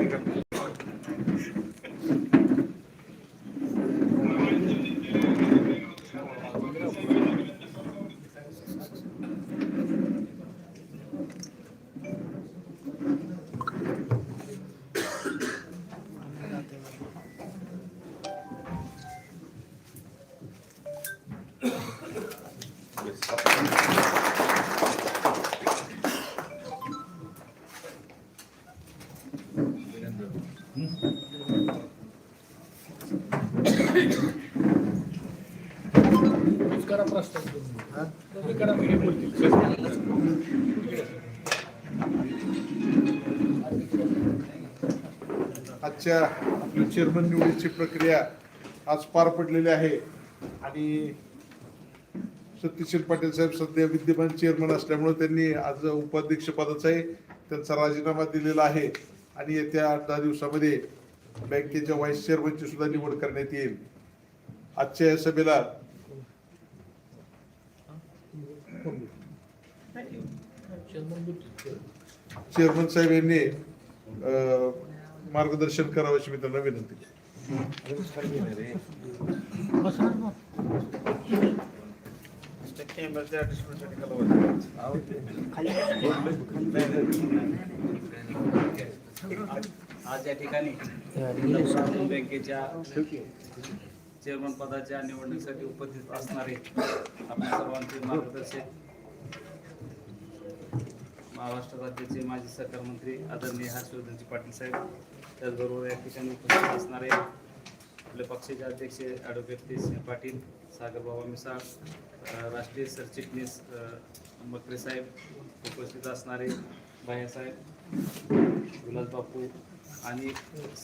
Yes. आजच्या आपली chairman निवडीची प्रक्रिया आज पार पडलेली आहे. आणि सत्यशील पाटील साहेब सध्या विद्यमान चेअरमन असल्यामुळे त्यांनी आज उपाध्यक्ष पदाचाही त्यांचा राजीनामा दिलेला आहे. आणि येत्या आठ दहा दिवसामध्ये बँकेच्या व्हाईस चेअरमनची सुद्धा निवड करण्यात येईल. आजच्या या सभेला चेअरमन साहेब यांनी मार्गदर्शन करावं अशी मी त्यांना विनंती करतो. आज या ठिकाणी बँकेच्या चेअरमन पदाच्या निवडणुकीसाठी उपस्थित असणारे आपल्या सर्वांचे मार्गदर्शक महाराष्ट्र राज्याचे माजी सरकार मंत्री आदरणीय हर्षवर्धनजी पाटील साहेब त्याचबरोबर या ठिकाणी उपस्थित असणारे आपल्या पक्षाचे अध्यक्ष ॲडव्होकेट के सिंह पाटील सागरबाबा मिसाळ राष्ट्रीय सरचिटणीस मकरे साहेब उपस्थित असणारे बायासाहेब गुलाल बापू आणि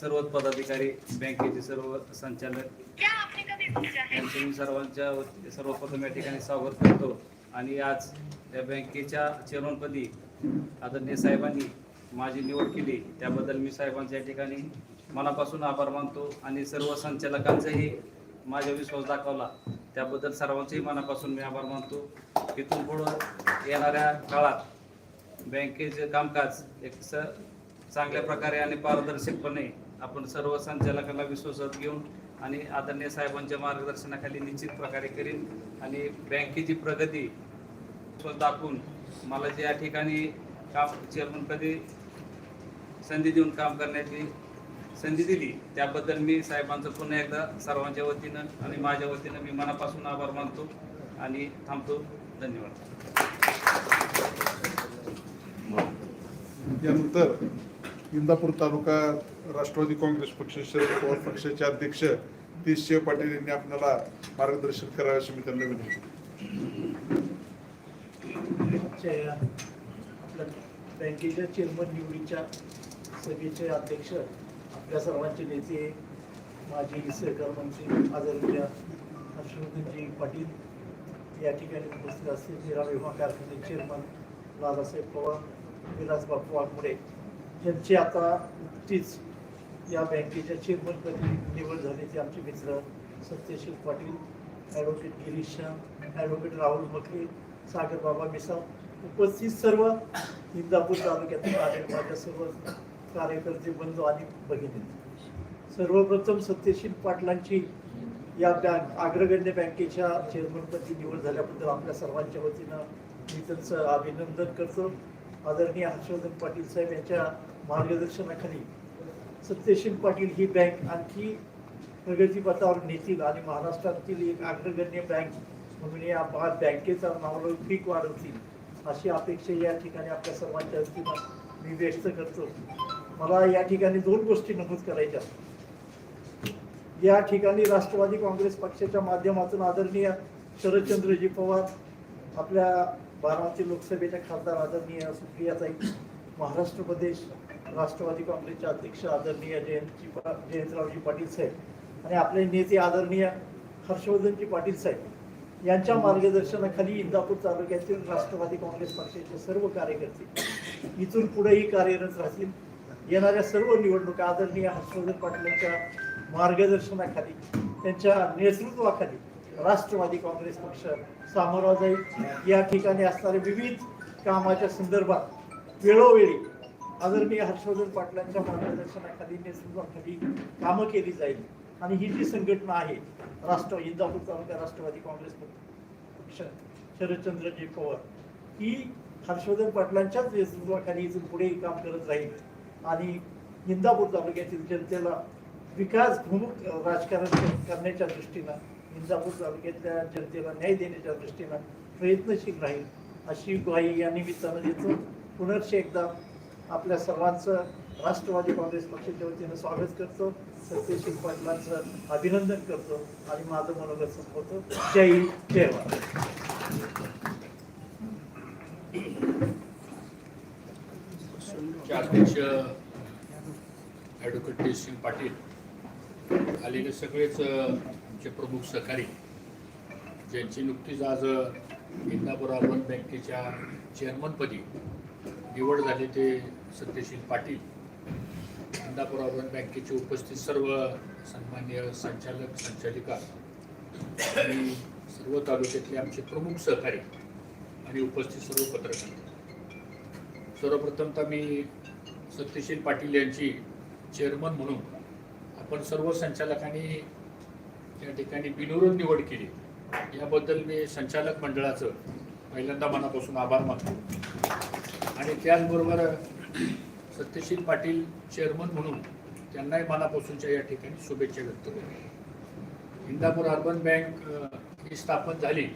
सर्व पदाधिकारी बँकेचे सर्व संचालक यांचे मी सर्वांच्या सर्वप्रथम या ठिकाणी स्वागत करतो. आणि आज या बँकेच्या चेअरमनपदी आदरणीय साहेबांनी माझी निवड केली त्याबद्दल मी साहेबांच्या या ठिकाणी मनापासून आभार मानतो आणि सर्व संचालकांचाही माझा विश्वास दाखवला. त्याबद्दल सर्वांचेही मनापासून मी आभार मानतो. इथून पुढं येणाऱ्या काळात बँकेचे कामकाज एक स चांगल्या प्रकारे आणि पारदर्शकपणे आपण सर्व संचालकांना विश्वासात घेऊन आणि आदरणीय साहेबांच्या मार्गदर्शनाखाली निश्चित प्रकारे करीन आणि बँकेची प्रगती दाखवून मला ज्या ठिकाणी काम कधी संधी देऊन काम करण्याची संधी दिली त्याबद्दल मी साहेबांचं पुन्हा एकदा सर्वांच्या वतीनं आणि माझ्या वतीनं मी मनापासून आभार मानतो आणि थांबतो. धन्यवाद. यानंतर इंदापूर तालुका राष्ट्रवादी काँग्रेस पक्ष शरद पवार पक्षाचे अध्यक्ष तेजसिंह पाटील यांनी आपल्याला मार्गदर्शन करावे अशी मी त्यांना विनंती आपल्या बँकेच्या चेअरमन निवडीच्या सभेचे अध्यक्ष आपल्या सर्वांचे नेते माजी सहकार मंत्री आदरणीय हर्षवर्धनजी पाटील या ठिकाणी उपस्थित असतील. निरा विमा कारखान्याचे चेअरमन दादासाहेब पवार विलास बापू वाघमोडे यांची आता नुकतीच या बँकेच्या चेअरमनपदी निवड झाल्याचे आमचे मित्र सत्यशील पाटील ॲडव्होकेट गिरीश शाह ॲडव्होकेट राहुल मखे सागर बाबा मिसाळ उपस्थित सर्व इंदापूर तालुक्यातील माझ्या सर्व कार्यकर्ते बंधू आणि भगिनी. सर्वप्रथम सत्यशील पाटलांची या बँक अग्रगण्य बँकेच्या चेअरमनपदी निवड झाल्याबद्दल आपल्या सर्वांच्या वतीनं मी त्यांचं अभिनंदन करतो. आदरणीय हर्षवर्धन पाटील साहेब यांच्या मार्गदर्शनाखाली सत्यशील पाटील ही बँक आणखी प्रगतीपथावर नेतील आणि महाराष्ट्रातील एक अग्रगण्य बँक म्हणून या बँकेचा नावलौकिक वाढवतील. अशी अपेक्षा या ठिकाणी आपल्या सर्वांच्या वतीनं मी व्यक्त करतो. मला या ठिकाणी दोन गोष्टी नमूद करायच्या या ठिकाणी राष्ट्रवादी काँग्रेस पक्षाच्या माध्यमातून आदरणीय शरदचंद्रजी पवार आपल्या बारामती लोकसभेच्या खासदार आदरणीय सुप्रियाताई महाराष्ट्र प्रदेश राष्ट्रवादी काँग्रेसचे अध्यक्ष आदरणीय जयंतजी पा जयंतरावजी पाटील साहेब आणि आपले नेते आदरणीय हर्षवर्धनजी पाटील साहेब. यांच्या मार्गदर्शनाखाली इंदापूर तालुक्यातील राष्ट्रवादी काँग्रेस पक्षाचे सर्व कार्यकर्ते इथून पुढेही कार्यरत राहतील. येणाऱ्या सर्व निवडणुका आदरणीय हर्षवर्धन पाटील यांच्या मार्गदर्शनाखाली त्यांच्या नेतृत्वाखाली राष्ट्रवादी काँग्रेस पक्ष सामोरा जाईल. या ठिकाणी असणारे विविध कामाच्या संदर्भात वेळोवेळी आदरणीय हर्षवर्धन पाटलांच्या मार्गदर्शनाखाली नेतृत्वाखाली कामं केली जाईल. आणि ही जी संघटना आहे राष्ट्र इंदापूर तालुका राष्ट्रवादी काँग्रेस पक्ष शरदचंद्रजी पवार ही हर्षवर्धन पाटलांच्याच नेतृत्वाखाली इथून पुढे काम करत राहील. आणि इंदापूर तालुक्यातील जनतेला विकासभिमुख राजकारण करण्याच्या दृष्टीनं इंदापूर तालुक्यातल्या जनतेला न्याय देण्याच्या दृष्टीनं प्रयत्नशील राहील अशी ग्वाही या निमित्तानं देतो. पुनर्श एकदा आपल्या सर्वांचं राष्ट्रवादी काँग्रेस पक्षाच्या वतीनं स्वागत करतो. सत्यशील पाटलांचं अभिनंदन करतो आणि माझं मनोगत संपवतो. जय हिंद जय भारत. अध्यक्ष ॲडव्होकेट तेजसिंग पाटील आलेले सगळेच जे आमचे प्रमुख सहकारी ज्यांची नुकतीच आज इंदापूर अर्बन बँकेच्या चेअरमनपदी निवड झाली ते सत्यशील पाटील. इंदापूर अर्बन बँकेचे उपस्थित सर्व सन्मान्य संचालक संचालिका आणि सर्व तालुक्यातले आमचे प्रमुख सहकारी आणि उपस्थित सर्व पत्रकार. सर्वप्रथम तर मी सत्यशील पाटील यांची चेअरमन म्हणून आपण सर्व संचालकांनी या ठिकाणी बिनविरोध निवड केली. याबद्दल मी संचालक मंडळाचं पहिल्यांदा मनापासून आभार मानतो. आणि त्याचबरोबर सत्यशील पाटील चेअरमन म्हणून त्यांनाही मनापासूनच्या या ठिकाणी शुभेच्छा व्यक्त केल्या इंदापूर अर्बन बँक ही स्थापन झाली.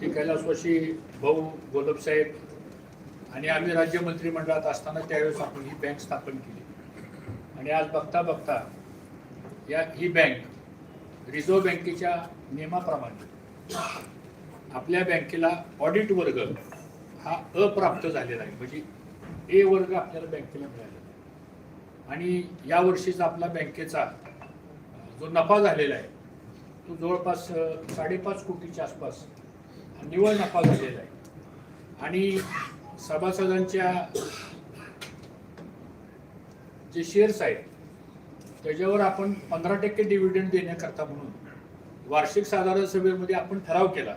ती कैलासवाशी भाऊ गोलबसाहेब आणि आम्ही राज्य मंत्रिमंडळात असताना त्यावेळेस आपण ही बँक स्थापन केली. आणि आज बघता बघता या ही बँक रिझर्व बँकेच्या नियमाप्रमाणे आपल्या बँकेला ऑडिट वर्ग हा अप्राप्त झालेला आहे. म्हणजे ए वर्ग आपल्याला बँकेला मिळालेला आहे. आणि या वर्षीचा आपला बँकेचा जो नफा झालेला आहे तो जवळपास साडेपाच कोटीच्या आसपास निव्वळ नफा झालेला आहे. आणि सभासदांच्या जे शेअर्स आहेत त्याच्यावर आपण पंधरा टक्के डिव्हिडंड देण्याकरता म्हणून वार्षिक साधारण सभेमध्ये आपण ठराव केला.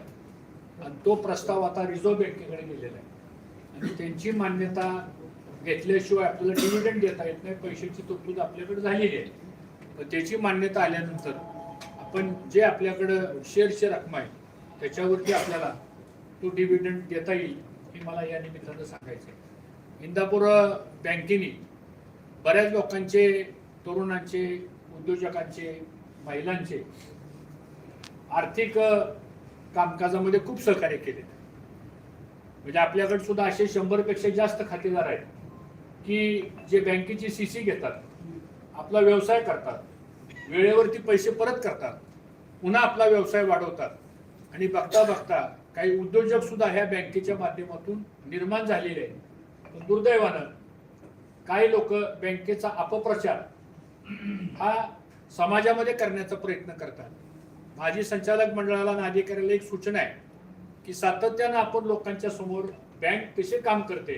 आणि तो प्रस्ताव आता रिझर्व्ह बँकेकडे गेलेला आहे. त्यांची मान्यता घेतल्याशिवाय आपल्याला डिव्हिडंड देता येत नाही. पैशाची तरतूद आपल्याकडे झालेली आहे. त्याची मान्यता आल्यानंतर आपण जे आपल्याकडं शेअरची रक्कम आहे त्याच्यावरती आपल्याला तो डिव्हिडंड देता येईल हे मला या निमित्तानं सांगायचं आहे इंदापूर बँकेने बऱ्याच लोकांचे तरुणांचे उद्योजकांचे महिलांचे आर्थिक कामकाजामध्ये खूप सहकार्य केले म्हणजे आपल्याकडे सुद्धा असे शंभरपेक्षा जास्त खातेदार आहेत की जे बँकेची सी सी घेतात आपला व्यवसाय करतात वेळेवरती पैसे परत करतात पुन्हा आपला व्यवसाय वाढवतात. आणि बघता बघता काही उद्योजक सुद्धा ह्या बँकेच्या माध्यमातून निर्माण झालेले आहेत. पण दुर्दैवानं काही लोक बँकेचा अपप्रचार हा समाजामध्ये करण्याचा प्रयत्न करतात. माझी संचालक मंडळाला आणि अधिकाऱ्याला एक सूचना आहे. की सातत्यानं आपण लोकांच्या समोर बँक कसे काम करते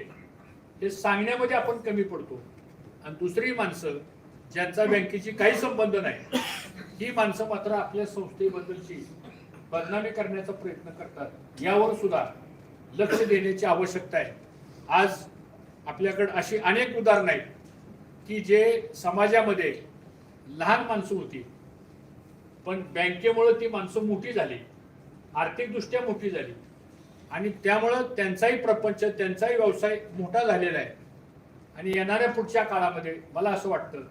हे सांगण्यामध्ये आपण कमी पडतो. आणि दुसरी माणसं ज्यांचा बँकेची काही संबंध नाही ही माणसं मात्र आपल्या संस्थेबद्दलची बदनामी करण्याचा प्रयत्न करतात. यावर सुद्धा लक्ष देण्याची आवश्यकता आहे. आज आपल्याकडे अशी अनेक उदाहरणं आहेत की जे समाजामध्ये लहान माणसं होती पण बँकेमुळे ती माणसं मोठी झाली. आर्थिकदृष्ट्या मोठी झाली. आणि त्यामुळं त्यांचाही प्रपंच त्यांचाही व्यवसाय मोठा झालेला आहे. आणि येणाऱ्या पुढच्या काळामध्ये मला असं वाटतं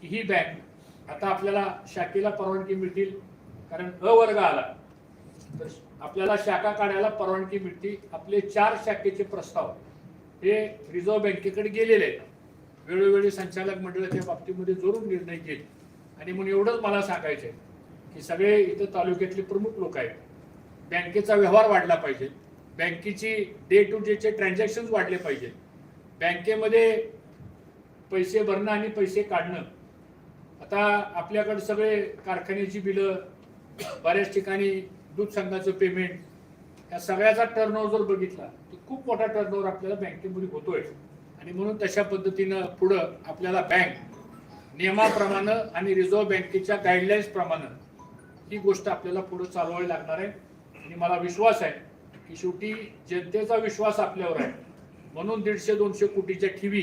की ही बँक आता आपल्याला शाखेला परवानगी मिळतील कारण अ वर्ग आला. तर आपल्याला शाखा काढायला परवानगी मिळते आपले चार शाखेचे प्रस्ताव हे रिझर्व्ह बँकेकडे गेलेले आहेत. वेळोवेळी संचालक मंडळ त्या बाबतीमध्ये जरूर निर्णय घेईल आणि म्हणून एवढंच मला सांगायचं आहे की सगळे इथं तालुक्यातले प्रमुख लोक आहेत. बँकेचा व्यवहार वाढला पाहिजे. बँकेची डे टू डेचे ट्रान्झॅक्शन वाढले पाहिजे. बँकेमध्ये पैसे भरणं आणि पैसे काढणं. आता आपल्याकडे सगळे कारखान्याची बिलं बऱ्याच ठिकाणी दूध संघाचं पेमेंट या सगळ्याचा टर्नओव्हर जर बघितला तर खूप मोठा टर्नओव्हर आपल्याला बँकेमध्ये होतोय. आणि म्हणून तशा पद्धतीनं पुढं आपल्याला बँक नियमाप्रमाणे आणि रिझर्व्ह बँकेच्या गाईडलाईन्स प्रमाणे ही गोष्ट आपल्याला पुढे चालवावी लागणार आहे. आणि मला विश्वास आहे की शेवटी जनतेचा विश्वास आपल्यावर आहे. म्हणून दीडशे दोनशे कोटीच्या ठेवी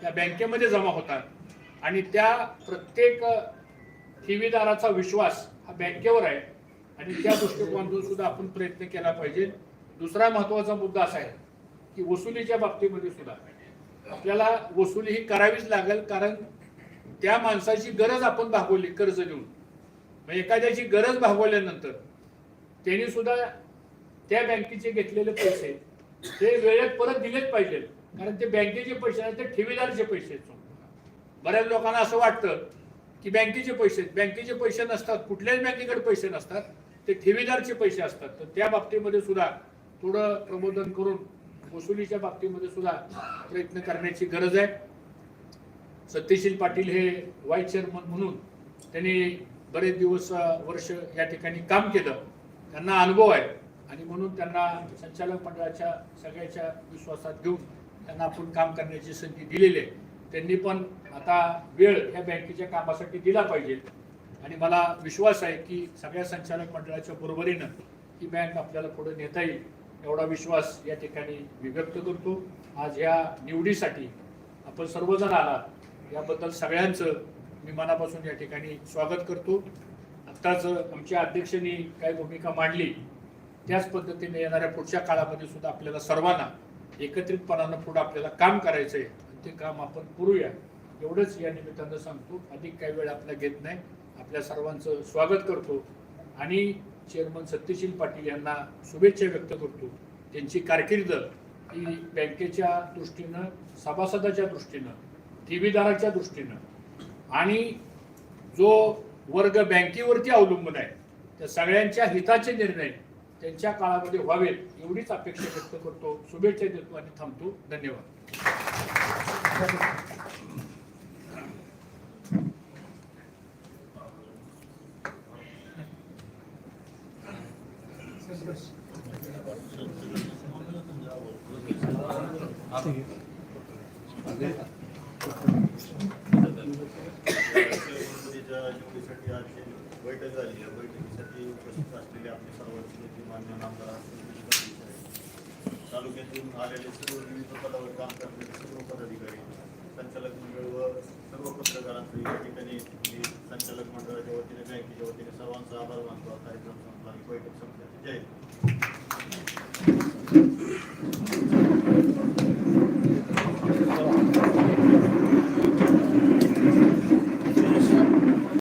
त्या बँकेमध्ये जमा होतात. आणि त्या प्रत्येक ठेवीदाराचा विश्वास हा बँकेवर आहे. आणि त्या दृष्टिकोनातून सुद्धा आपण प्रयत्न केला पाहिजे. दुसरा महत्त्वाचा मुद्दा असा आहे की वसुलीच्या बाबतीमध्ये सुद्धा. आपल्याला वसुली ही करावीच लागेल कारण त्या माणसाची गरज आपण भागवली कर्ज देऊन मग एखाद्याची गरज भागवल्यानंतर त्यांनी सुद्धा त्या बँकेचे घेतलेले पैसे ते वेळेत परत दिलेच पाहिजेत कारण ते बँकेचे पैसे आहेत ते ठेवीदारचे पैसे आहेत. बऱ्याच लोकांना असं वाटतं की बँकेचे पैसे आहेत. बँकेचे पैसे नसतात. कुठल्याच बँकेकडे पैसे नसतात. ते ठेवीदारचे पैसे असतात. तर त्या बाबतीमध्ये सुद्धा थोडं प्रबोधन करून वसुलीच्या बाबतीमध्ये सुद्धा प्रयत्न करण्याची गरज आहे. सत्यशील पाटील हे वाईस चेअरमन म्हणून त्यांनी बरेच दिवस वर्ष या ठिकाणी काम केलं. त्यांना अनुभव आहे. आणि म्हणून त्यांना संचालक मंडळाच्या सगळ्याच्या विश्वासात घेऊन त्यांना आपण काम करण्याची संधी दिलेली आहे. त्यांनी पण आता वेळ ह्या बँकेच्या कामासाठी दिला पाहिजे. आणि मला विश्वास आहे की सगळ्या संचालक मंडळाच्या बरोबरीनं ही बँक आपल्याला पुढे नेता येईल एवढा विश्वास या ठिकाणी मी व्यक्त करतो. आज ह्या निवडीसाठी आपण सर्वजण आलात. याबद्दल सगळ्यांचं मी मनापासून या ठिकाणी स्वागत करतो. आत्ताच आमच्या अध्यक्षांनी काय भूमिका मांडली. त्याच पद्धतीने येणाऱ्या पुढच्या काळामध्ये सुद्धा आपल्याला सर्वांना एकत्रितपणानं पुढे आपल्याला काम करायचं आहे आणि ते काम आपण करूया. एवढंच या निमित्तानं सांगतो. अधिक काही वेळ आपला घेत नाही. आपल्या सर्वांचं स्वागत करतो आणि चेअरमन सत्यशील पाटील यांना शुभेच्छा व्यक्त करतो. त्यांची कारकीर्द ही बँकेच्या दृष्टीनं सभासदाच्या दृष्टीनं ठेवीदाराच्या दृष्टीनं आणि जो वर्ग बँकेवरती अवलंबून आहे. त्या सगळ्यांच्या हिताचे निर्णय त्यांच्या काळामध्ये व्हावेत एवढीच अपेक्षा व्यक्त करतो. शुभेच्छा देतो आणि थांबतो. धन्यवाद. मुख्यमंत्रीच्या निवडीसाठी आज जी बैठक झाली या बैठकीसाठी उपस्थित असलेले आपले सर्वांचे नेते मान्य आमदार सुनील पाटील साहेब, तालुक्यातून आलेले सर्व विविध पदावर काम करणारे सर्व पदाधिकारी संचालक मंडळ व सर्व पत्रकारांचं या ठिकाणी मी संचालक मंडळाच्या वतीने बँकेच्या वतीने सर्वांचा आभार मानतो. कार्यक्रम संपला आणि बैठक संपल्याची जय